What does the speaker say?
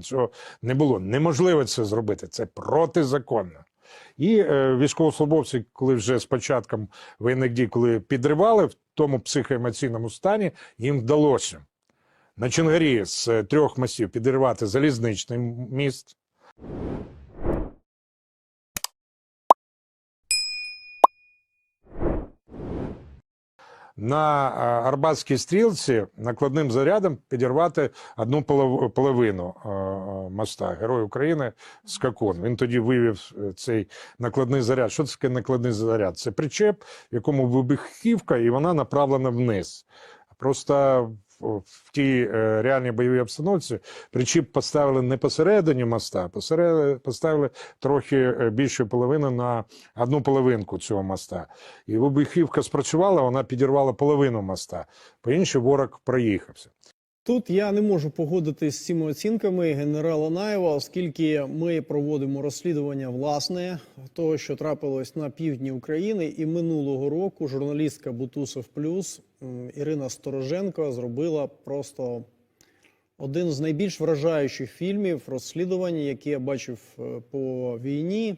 Цього не було. Неможливо це зробити. Це протизаконно. І е, військовослужбовці, коли вже з початком воєнних дій, коли підривали в тому психоемоційному стані, їм вдалося на Чонгарі з е, трьох мостів підірвати залізничний міст. На е, Арбатській стрілці накладним зарядом підірвати одну полов- половину е, е, моста. Герой України Скакон. Він тоді вивів цей накладний заряд. Що це таке накладний заряд? Це причеп, в якому вибухівка, і вона направлена вниз. Просто в- тій е, реальній бойовій обстановці причіп поставили не посередині моста, а поставили трохи е, більше половини на одну половинку цього моста. І вибухівка спрацювала, вона підірвала половину моста. По іншій ворог проїхався. Тут я не можу погодитись з цими оцінками генерала Наєва, оскільки ми проводимо розслідування власне того, що трапилось на півдні України, і минулого року журналістка Бутусов Плюс Ірина Стороженко зробила просто один з найбільш вражаючих фільмів розслідувань, які я бачив е, по війні.